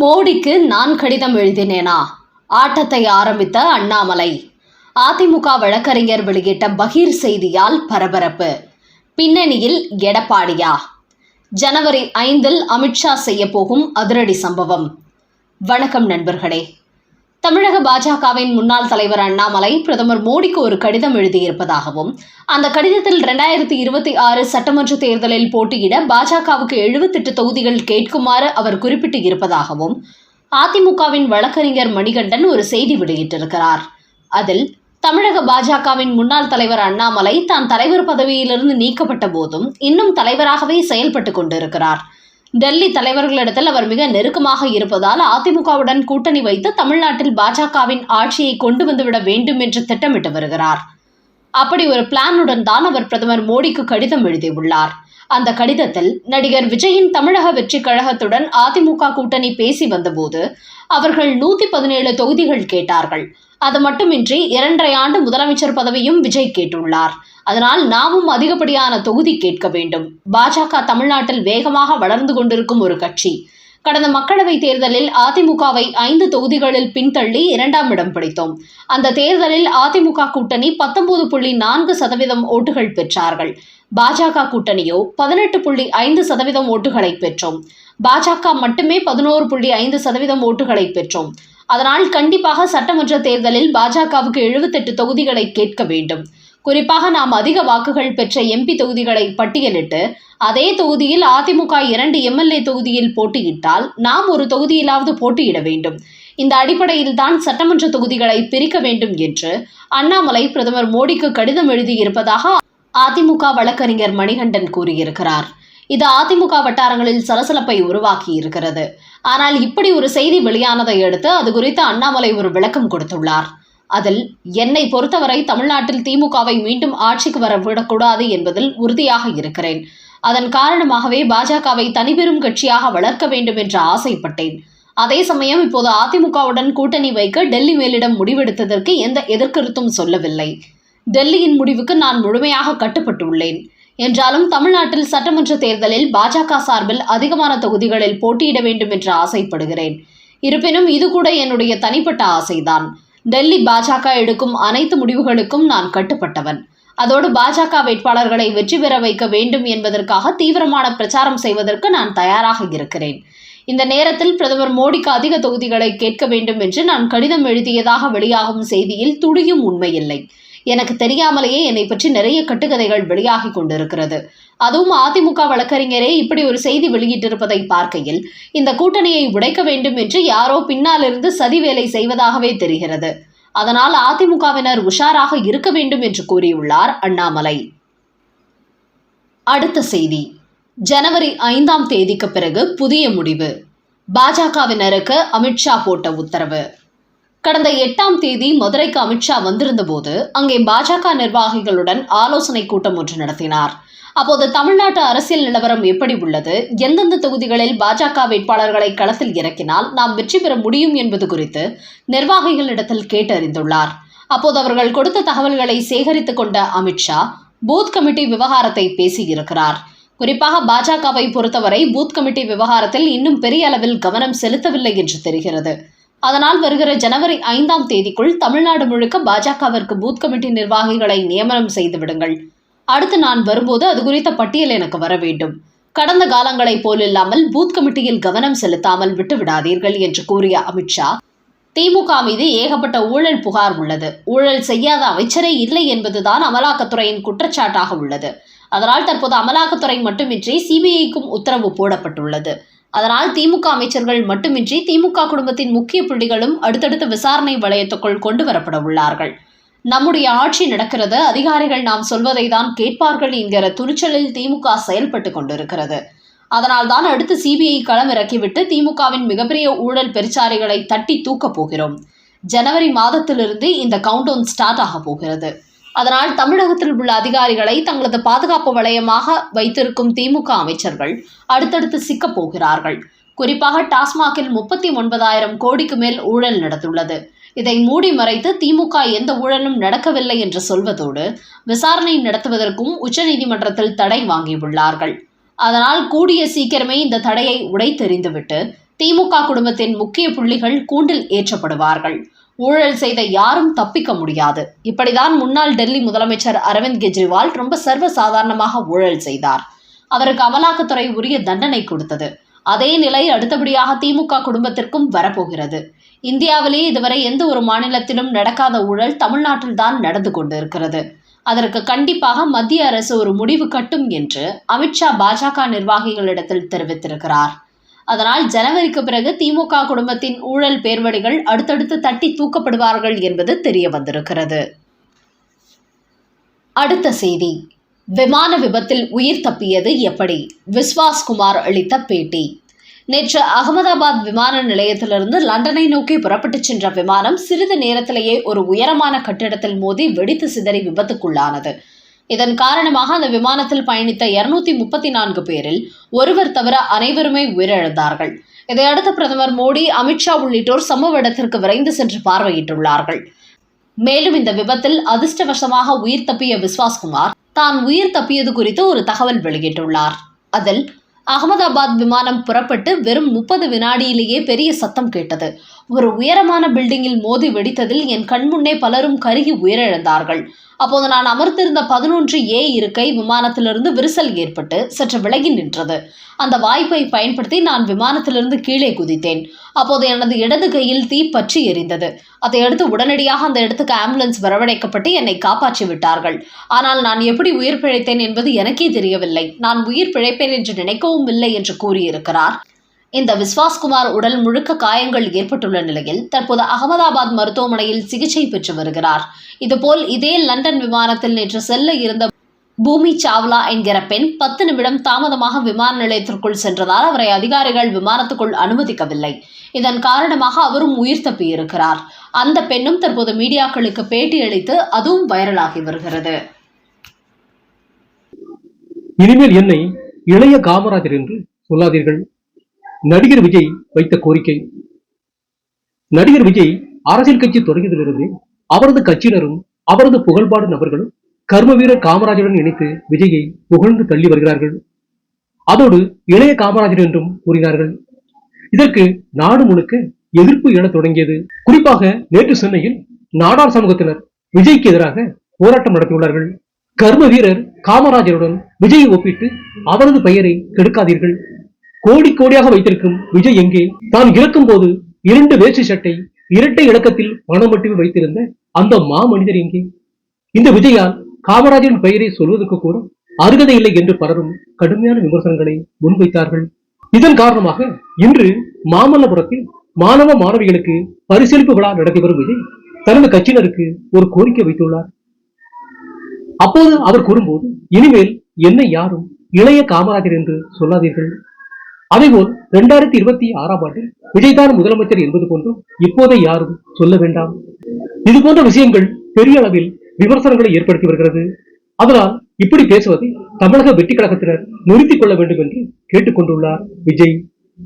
மோடிக்கு நான் கடிதம் எழுதினேனா? ஆட்டத்தை ஆரம்பித்த அண்ணாமலை. அதிமுக வழக்கறிஞர் வெளியிட்ட பகீர் செய்தியால் பரபரப்பு. பின்னணியில் எடப்பாடியா? ஜனவரி ஐந்தில் அமித்ஷா செய்ய போகும் அதிரடி சம்பவம். வணக்கம் நண்பர்களே. தமிழக பாஜகவின் முன்னாள் தலைவர் அண்ணாமலை பிரதமர் மோடிக்கு ஒரு கடிதம் எழுதியிருப்பதாகவும் அந்த கடிதத்தில் இரண்டாயிரத்தி இருபத்தி ஆறு சட்டமன்ற தேர்தலில் போட்டியிட பாஜகவுக்கு எழுபத்தெட்டு தொகுதிகள் கேட்குமாறு அவர் குறிப்பிட்டு இருப்பதாகவும் அதிமுகவின் வழக்கறிஞர் மணிகண்டன் ஒரு செய்தி வெளியிட்டிருக்கிறார். அதில் தமிழக பாஜகவின் முன்னாள் தலைவர் அண்ணாமலை தான் தலைவர் பதவியிலிருந்து நீக்கப்பட்ட போதும் இன்னும் தலைவராகவே செயல்பட்டு கொண்டிருக்கிறார். டெல்லி தலைவர்களிடத்தில் அவர் மிக நெருக்கமாக இருப்பதால் அதிமுகவுடன் கூட்டணி வைத்து தமிழ்நாட்டில் பாஜகவின் ஆட்சியை கொண்டு வந்துவிட வேண்டும் என்று திட்டமிட்டு வருகிறார். அப்படி ஒரு பிளானுடன் தான் அவர் பிரதமர் மோடிக்கு கடிதம் எழுதியுள்ளார். அந்த கடிதத்தில் நடிகர் விஜயின் தமிழக வெற்றி கழகத்துடன் அதிமுக கூட்டணி பேசி வந்தபோது அவர்கள் நூத்தி பதினேழு தொகுதிகள் கேட்டார்கள். அது மட்டுமின்றி இரண்டரை ஆண்டு முதலமைச்சர் பதவியும் விஜய் கேட்டுள்ளார். அதனால் நாமும் அதிகப்படியான தொகுதி கேட்க வேண்டும். பாஜக தமிழ்நாட்டில் வேகமாக வளர்ந்து கொண்டிருக்கும் ஒரு கட்சி. கடந்த மக்களவைத் தேர்தலில் அதிமுகவை ஐந்து தொகுதிகளில் பின்தள்ளி இரண்டாம் இடம் பிடித்தோம். அந்த தேர்தலில் அதிமுக கூட்டணி பத்தொன்பது புள்ளி நான்கு சதவீதம் ஓட்டுகள் பெற்றார்கள். பாஜக கூட்டணியோ பதினெட்டு புள்ளி ஐந்து சதவீதம் ஓட்டுகளை பெற்றோம். பாஜக மட்டுமே பதினோரு புள்ளி ஐந்து சதவீதம் ஓட்டுகளை பெற்றோம். அதனால் கண்டிப்பாக சட்டமன்ற தேர்தலில் பாஜகவுக்கு எழுபத்தெட்டு தொகுதிகளை கேட்க வேண்டும். குறிப்பாக நாம் அதிக வாக்குகள் பெற்ற எம்பி தொகுதிகளை பட்டியலிட்டு அதே தொகுதியில் அதிமுக இரண்டு எம்எல்ஏ தொகுதியில் போட்டியிட்டால் நாம் ஒரு தொகுதியிலாவது போட்டியிட வேண்டும். இந்த அடிப்படையில் தான் சட்டமன்ற தொகுதிகளை பிரிக்க வேண்டும் என்று அண்ணாமலை பிரதமர் மோடிக்கு கடிதம் எழுதியிருப்பதாக அதிமுக வழக்கறிஞர் மணிகண்டன் கூறியிருக்கிறார். இது அதிமுக வட்டாரங்களில் சலசலப்பை உருவாக்கி இருக்கிறது ஆனால் இப்படி ஒரு செய்தி வெளியானதை அடுத்து அது குறித்து அண்ணாமலை ஒரு விளக்கம் கொடுத்துள்ளார். அதில் என்னை பொறுத்தவரை தமிழ்நாட்டில் திமுகவை மீண்டும் ஆட்சிக்கு வர விடக்கூடாது என்பதில் உறுதியாக இருக்கிறேன். அதன் காரணமாகவே பாஜகவை தனிபெரும் கட்சியாக வளர்க்க வேண்டும் என்று ஆசைப்பட்டேன். அதே சமயம் இப்போது அதிமுகவுடன் கூட்டணி வைக்க டெல்லி மேலிடம் முடிவெடுத்ததற்கு எந்த எதிர்கருத்தும் சொல்லவில்லை. டெல்லியின் முடிவுக்கு நான் முழுமையாக கட்டுப்பட்டுள்ளேன். என்றாலும் தமிழ்நாட்டில் சட்டமன்ற தேர்தலில் பாஜக சார்பில் அதிகமான தொகுதிகளில் போட்டியிட வேண்டும் என்று ஆசைப்படுகிறேன். இருப்பினும் இது கூட என்னுடைய தனிப்பட்ட ஆசைதான். டெல்லி பாஜக எடுக்கும் அனைத்து முடிவுகளுக்கும் நான் கட்டுப்பட்டவன். அதோடு பாஜக வேட்பாளர்களை வெற்றி பெற வைக்க வேண்டும் என்பதற்காக தீவிரமான பிரச்சாரம் செய்வதற்கு நான் தயாராக இருக்கிறேன். இந்த நேரத்தில் பிரதமர் மோடிக்கு அதிக தொகுதிகளை கேட்க வேண்டும் என்று நான் கடிதம் எழுதியதாக வெளியாகும் செய்தியில் துளியும் உண்மையில்லை எனக்கு தெரியாமலேயே என்னை பற்றி நிறைய கட்டுக்கதைகள் வெளியாகி கொண்டிருக்கிறது. அதுவும் அதிமுக வழக்கறிஞரே இப்படி ஒரு செய்தி வெளியிட்டிருப்பதை பார்க்கையில் இந்த கூட்டணியை உடைக்க வேண்டும் என்று யாரோ பின்னாலிருந்து சதி வேலை செய்வதாகவே தெரிகிறது. அதனால் அதிமுகவினர் உஷாராக இருக்க வேண்டும் என்று கூறியுள்ளார் அண்ணாமலை. அடுத்த செய்தி. ஜனவரி ஐந்தாம் தேதிக்கு பிறகு புதிய முடிவு. பாஜகவினருக்கு அமித்ஷா போட்ட உத்தரவு. கடந்த எட்டாம் தேதி மதுரைக்கு அமித்ஷா வந்திருந்தபோது அங்கே பாஜக நிர்வாகிகளுடன் ஆலோசனை கூட்டம் ஒன்று நடத்தினார். அப்போது தமிழ்நாட்டு அரசியல் நிலவரம் எப்படி உள்ளது? எந்தெந்த தொகுதிகளில் பாஜக வேட்பாளர்களை களத்தில் இறக்கினால் நாம் வெற்றி பெற முடியும் என்பது குறித்து நிர்வாகிகளிடத்தில் கேட்டறிந்துள்ளார். அப்போது அவர்கள் கொடுத்த தகவல்களை சேகரித்துக் கொண்ட அமித்ஷா பூத் கமிட்டி விவகாரத்தை பேசியிருக்கிறார். குறிப்பாக பாஜகவை பொறுத்தவரை பூத் கமிட்டி விவகாரத்தில் இன்னும் பெரிய அளவில் கவனம் செலுத்தவில்லை என்று தெரிகிறது. அதனால் வருகிற ஜனவரி ஐந்தாம் தேதிக்குள் தமிழ்நாடு முழுக்க பாஜகவிற்கு பூத் கமிட்டி நிர்வாகிகளை நியமனம் செய்து விடுங்கள். அடுத்து நான் வரும்போது அது குறித்த பட்டியல் எனக்கு வர வேண்டும். கடந்த காலங்களைப் போலில்லாமல் பூத் கமிட்டியில் கவனம் செலுத்தாமல் விட்டு விடாதீர்கள் என்று கூறிய அமித்ஷா திமுக மீது ஏகப்பட்ட ஊழல் புகார் உள்ளது. ஊழல் செய்யாத அமைச்சரே இல்லை என்பதுதான் அமலாக்கத்துறையின் குற்றச்சாட்டாக உள்ளது. அதனால் தற்போது அமலாக்கத்துறை மட்டுமின்றி சிபிஐக்கும் உத்தரவு போடப்பட்டுள்ளது. அதனால் திமுக அமைச்சர்கள் மட்டுமின்றி திமுக குடும்பத்தின் முக்கிய புள்ளிகளும் அடுத்தடுத்த விசாரணை வளையத்துக்குள் கொண்டு வரப்பட உள்ளார்கள். நம்முடைய ஆட்சி நடக்கிறது. அதிகாரிகள் நாம் சொல்வதை தான் கேட்பார்கள் என்கிற துணிச்சலில் திமுக செயல்பட்டு கொண்டிருக்கிறது. அதனால் தான் அடுத்து சிபிஐ களம் இறக்கிவிட்டு திமுகவின் மிகப்பெரிய ஊழல் பெருச்சாரிகளை தட்டி தூக்கப் போகிறோம். ஜனவரி மாதத்திலிருந்து இந்த கவுண்டவுன் ஸ்டார்ட் ஆக போகிறது. அதனால் தமிழகத்தில் உள்ள அதிகாரிகளை தங்களது பாதுகாப்பு வளையமாக வைத்திருக்கும் திமுக அமைச்சர்கள் அடுத்தடுத்து சிக்கப் போகிறார்கள். குறிப்பாக டாஸ்மாகில் முப்பத்தி ஒன்பதாயிரம் கோடிக்கு மேல் ஊழல் நடந்துள்ளது. இதை மூடி மறைத்து திமுக எந்த ஊழலும் நடக்கவில்லை என்று சொல்வதோடு விசாரணை நடத்துவதற்கும் உச்சநீதிமன்றத்தில் தடை வாங்கியுள்ளார்கள். அதனால் கூடிய சீக்கிரமே இந்த தடையை உடைத்தெறிந்துவிட்டு திமுக குடும்பத்தின் முக்கிய புள்ளிகள் கூண்டில் ஏற்றப்படுவார்கள். ஊழல் செய்த யாரும் தப்பிக்க முடியாது. இப்படிதான் முன்னாள் டெல்லி முதலமைச்சர் அரவிந்த் கெஜ்ரிவால் ரொம்ப சர்வ சாதாரணமாக ஊழல் செய்தார். அவருக்கு அமலாக்கத்துறை உரிய தண்டனை கொடுத்தது. அதே நிலை அடுத்தபடியாக திமுக குடும்பத்திற்கும் வரப்போகிறது. இந்தியாவிலேயே இதுவரை எந்த ஒரு மாநிலத்திலும் நடக்காத ஊழல் தமிழ்நாட்டில்தான் நடந்து கொண்டிருக்கிறது. அதற்கு கண்டிப்பாக மத்திய அரசு ஒரு முடிவு கட்டும் என்று அமித்ஷா பாஜக நிர்வாகிகளிடத்தில் தெரிவித்திருக்கிறார். அதனால் ஜனவரிக்கு பிறகு திமுக குடும்பத்தின் ஊழல் பேர்வடிகள் அடுத்தடுத்து தட்டி தூக்கப்படுவார்கள் என்பது தெரிய வந்திருக்கிறது. அடுத்த செய்தி. விமான விபத்தில் உயிர் தப்பியது எப்படி? விஸ்வாஸ் குமார் அளித்த பேட்டி. நேற்று அகமதாபாத் விமான நிலையத்திலிருந்து லண்டனை நோக்கி புறப்பட்டுச் சென்ற விமானம் சிறிது நேரத்திலேயே ஒரு உயரமான கட்டிடத்தில் மோதி வெடித்து சிதறி விபத்துக்குள்ளானது. இதன் காரணமாக அந்த விமானத்தில் பயணித்த இருநூத்தி முப்பத்தி நான்கு பேரில் ஒருவர் தவிர அனைவருமே உயிரிழந்தார்கள். இதையடுத்து பிரதமர் மோடி அமித்ஷா உள்ளிட்டோர் சம்பவ இடத்திற்கு விரைந்து சென்று பார்வையிட்டுள்ளார்கள். மேலும் இந்த விபத்தில் அதிர்ஷ்டவசமாக உயிர் தப்பிய விஸ்வாஸ்குமார் தான் உயிர் தப்பியது குறித்து ஒரு தகவல் வெளியிட்டுள்ளார். அதில் அகமதாபாத் விமானம் புறப்பட்டு வெறும் முப்பது வினாடியிலேயே பெரிய சத்தம் கேட்டது. ஒரு உயரமான பில்டிங்கில் மோதி வெடித்ததில் என் கண்முன்னே பலரும் கருகி உயிரிழந்தார்கள். அப்போது நான் அமர்த்திருந்த பதினொன்று ஏ இருக்கை விமானத்திலிருந்து விரிசல் ஏற்பட்டு சற்று விலகி நின்றது. அந்த வாய்ப்பை பயன்படுத்தி நான் விமானத்திலிருந்து கீழே குதித்தேன். அப்போது எனது இடது கையில் தீ பற்றி எரிந்தது. அதையடுத்து உடனடியாக அந்த இடத்துக்கு ஆம்புலன்ஸ் வரவழைக்கப்பட்டு என்னை காப்பாற்றி விட்டார்கள். ஆனால் நான் எப்படி உயிர் பிழைத்தேன் என்பது எனக்கே தெரியவில்லை. நான் உயிர் பிழைப்பேன் என்று நினைக்கவும் இல்லை என்று கூறியிருக்கிறார். இந்த விஸ்வாஸ்குமார் உடல் முழுக்க காயங்கள் ஏற்பட்டுள்ள நிலையில் தற்போது அகமதாபாத் மருத்துவமனையில் சிகிச்சை பெற்று வருகிறார். இதுபோல் இதே லண்டன் விமானத்தில் நேற்று செல்ல இருந்த பூமி சாவ்லா என்கிற பெண் பத்து நிமிடம் தாமதமாக விமான நிலையத்திற்குள் சென்றதால் அவரை அதிகாரிகள் விமானத்துக்குள் அனுமதிக்கவில்லை. இதன் காரணமாக அவரும் உயிர் தப்பியிருக்கிறார். அந்த பெண்ணும் தற்போது மீடியாக்களுக்கு பேட்டியளித்து அதுவும் வைரலாகி வருகிறது. இனிமேல் என்னை இளைய காமராஜர் என்று சொல்லாதீர்கள். நடிகர் விஜய் வைத்த கோரிக்கை. நடிகர் விஜய் அரசியல் கட்சி தொடங்கியதிலிருந்து அவரது கட்சியினரும் அவரது புகழ்பாடு நபர்களும் கர்ம வீரர் காமராஜருடன் இணைத்து விஜயை புகழ்ந்து தள்ளி வருகிறார்கள். அதோடு இளைய காமராஜர் என்றும் கூறினார்கள். இதற்கு நாடு முழுக்க எதிர்ப்பு எழத் தொடங்கியது. குறிப்பாக நேற்று சென்னையில் நாடார் சமூகத்தினர் விஜய்க்கு எதிராக போராட்டம் நடத்தியுள்ளார்கள். கர்ம வீரர் காமராஜருடன் விஜயை ஒப்பிட்டு அவரது பெயரை கெடுக்காதீர்கள். கோடி கோடியாக வைத்திருக்கும் விஜய் எங்கே? தான் இறக்கும் போது இரண்டு வேஷ்டி சட்டை இரட்டை இலக்கத்தில் பணம் மட்டுமே வைத்திருந்த அந்த மாமனிதர் எங்கே? இந்த விஜயால் காமராஜரின் பெயரை சொல்வதற்கு கூட அருகதை இல்லை என்று பலரும் கடுமையான விமர்சனங்களை முன்வைத்தார்கள். இதன் காரணமாக இன்று மாமல்லபுரத்தில் மாணவ மாணவிகளுக்கு பரிசீலிப்பு விழா நடத்தி வரும் விஜய் தனது கட்சியினருக்கு ஒரு கோரிக்கை வைத்துள்ளார். அப்போது அவர் கூறும்போது இனிமேல் என்னை யாரும் இளைய காமராஜர் என்று சொல்லாதீர்கள். அதேபோல் இரண்டாயிரத்தி இருபத்தி ஆறாம் ஆண்டில் விஜய்தான் முதலமைச்சர் என்பது போன்றும் இப்போதை யாரும் சொல்ல வேண்டாம். இது போன்ற விஷயங்கள் பெரிய அளவில் விமர்சனங்களை ஏற்படுத்தி வருகிறது. அதனால் இப்படி பேசுவதை தமிழக வெற்றி கழகத்தினர் நிறுத்திக் கொள்ள வேண்டும் என்று கேட்டுக்கொண்டுள்ளார் விஜய்.